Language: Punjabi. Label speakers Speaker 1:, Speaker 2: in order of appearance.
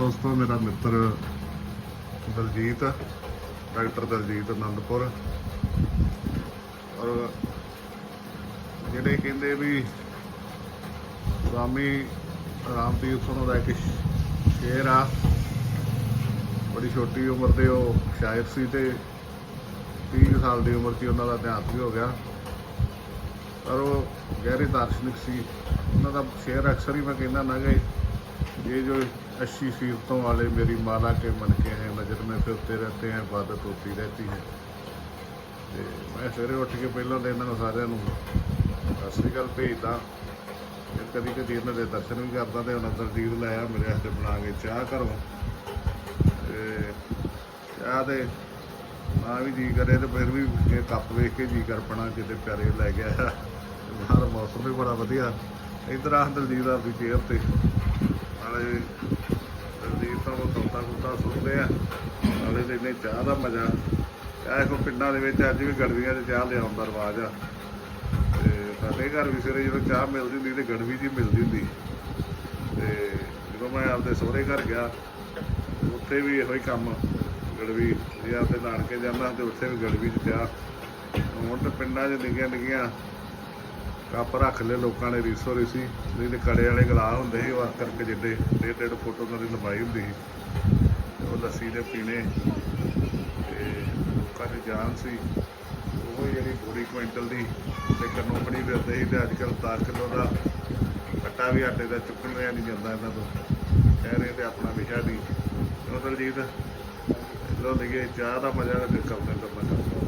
Speaker 1: ਦੋਸਤੋ ਮੇਰਾ ਮਿੱਤਰ ਦਲਜੀਤ, ਡਾਕਟਰ ਦਲਜੀਤ ਅਨੰਦਪੁਰ। ਔਰ ਜਿਹੜੇ ਕਹਿੰਦੇ ਵੀ ਰਾਮੀ, ਰਾਮਦੀਪ ਸਿੰਘ ਦਾ ਇੱਕ ਸ਼ੇਰ ਆ, ਬੜੀ ਛੋਟੀ ਉਮਰ ਦੇ ਉਹ ਸ਼ਾਇਰ ਸੀ ਤੇ 30 ਕੁ ਸਾਲ ਦੀ ਉਮਰ 'ਚ ਹੀ ਉਹਨਾਂ ਦਾ ਦੇਹਾਂਤ ਵੀ ਹੋ ਗਿਆ। ਪਰ ਉਹ ਗਹਿਰੇ ਦਾਰਸ਼ਨਿਕ ਸੀ। ਉਹਨਾਂ ਦਾ ਸ਼ੇਰ ਅਕਸਰ ਹੀ ਮੈਂ ਕਹਿੰਦਾ ਨਾ ਕਿ ये ਜੋ अस्सी सीरतों वाले मेरी माला के मन के हैं नज़र में फिरते रहते हैं इबादत होती रहती है ਤੇ ਮੈਂ ਸਵੇਰੇ ਉੱਠ ਕੇ ਪਹਿਲਾਂ ਤਾਂ ਇਹਨਾਂ ਨੂੰ ਸਾਰਿਆਂ ਨੂੰ ਸਤਿ ਸ੍ਰੀ ਅਕਾਲ ਭੇਜਦਾ ਫਿਰ ਕਦੀ ਕਦੀ ਇਹਨਾਂ ਦੇ ਦਰਸ਼ਨ ਵੀ ਕਰਦਾ ਤੇ ਉਹਨਾਂ ਦਰਦੀਦ ਲਾਇਆ ਮੇਰੇ ਵਾਸਤੇ ਬਣਾ ਕੇ ਚਾਹ ਘਰੋਂ ਤੇ ਚਾਹ ਦੇ ਨਾ ਵੀ ਜੀ ਕਰੇ ਤੇ ਫਿਰ ਵੀ ਇਹ ਕੱਪ ਵੇਖ ਕੇ ਜੀ ਕਰ ਪਣਾ ਕਿਤੇ ਪਿਆਰੇ ਲੈ ਗਿਆ ਬਾਹਰ ਮੌਸਮ ਵੀ ਬੜਾ ਵਧੀਆ ਇਧਰ ਆ ਦਲਜੀਤ ਆਪਦੀ ਚੇਅਰ ਤੇ ਨਾਲੇ ਦਲਜੀਤ ਤੋਂ ਤੋਤਾ ਕੁੱਤਾ ਸੁਣਦੇ ਆ। ਨਾਲੇ ਤੇ ਇਹਨੇ ਚਾਹ ਦਾ ਮਜ਼ਾ। ਚਾਹ ਕੋ ਪਿੰਡਾਂ ਦੇ ਵਿੱਚ ਅੱਜ ਵੀ ਗੜਵੀਆਂ 'ਚ ਚਾਹ ਲਿਆਉਣ ਦਾ ਰਿਵਾਜ ਆ। ਤੇ ਸਾਡੇ ਘਰ ਵੀ ਸਵੇਰੇ ਜਦੋਂ ਚਾਹ ਮਿਲਦੀ ਹੁੰਦੀ ਤੇ ਗੜਵੀ ਜੀ ਮਿਲਦੀ ਹੁੰਦੀ। ਤੇ ਜਦੋਂ ਮੈਂ ਆਪਦੇ ਸਹੁਰੇ ਘਰ ਗਿਆ, ਉੱਥੇ ਵੀ ਇਹੋ ਹੀ ਕੰਮ, ਗੜਵੀ। ਜੇ ਆਪਦੇ ਨਾਨਕੇ ਜਾਂਦਾ ਤੇ ਉੱਥੇ ਵੀ ਗੜਵੀ 'ਚ ਚਾਹ। ਹੁਣ ਤਾਂ ਪਿੰਡਾਂ 'ਚ ਨਿੱਕੀਆਂ ਨਿੱਕੀਆਂ ਕੱਪ ਰੱਖ ਲਏ, ਲੋਕਾਂ ਨੇ ਰੀਸੋ ਰੀਸੀ। ਨਹੀਂ ਤੇ ਕੜੇ ਵਾਲੇ ਗਲਾਸ ਹੁੰਦੇ ਸੀ, ਉਹ ਕਰਕੇ ਜਿੱਡੇ ਡੇਢ ਡੇਢ ਫੁੱਟ ਉਹਨਾਂ ਦੀ ਲੰਬਾਈ ਹੁੰਦੀ ਸੀ। ਉਹ ਲੱਸੀ ਦੇ ਪੀਣੇ, ਤੇ ਲੋਕਾਂ ਦੀ ਜਾਨ ਸੀ। ਉਹ ਜਿਹੜੀ ਗੋਰੀ ਕੁਇੰਟਲ ਦੀ ਤੇ ਕਨੋਪੜੀ ਫਿਰਦੇ ਸੀ ਤੇ ਅੱਜ ਕੱਲ੍ਹ 10 ਕਿਲੋ ਦਾ ਆਟਾ ਵੀ ਆਟੇ ਦਾ ਚੁੱਕਣ ਰਿਹਾ ਨਹੀਂ ਜਾਂਦਾ ਇਹਨਾਂ ਤੋਂ। ਕਹਿ ਰਹੇ ਤੇ ਆਪਣਾ ਵਿਸ਼ਾ ਦੀ ਉਹ ਦਲਜੀਤ ਲੋ ਲਈਏ ਚਾਹ ਦਾ ਮਜ਼ਾ ਤੇ ਕਰਦੇ ਕਰਨਾ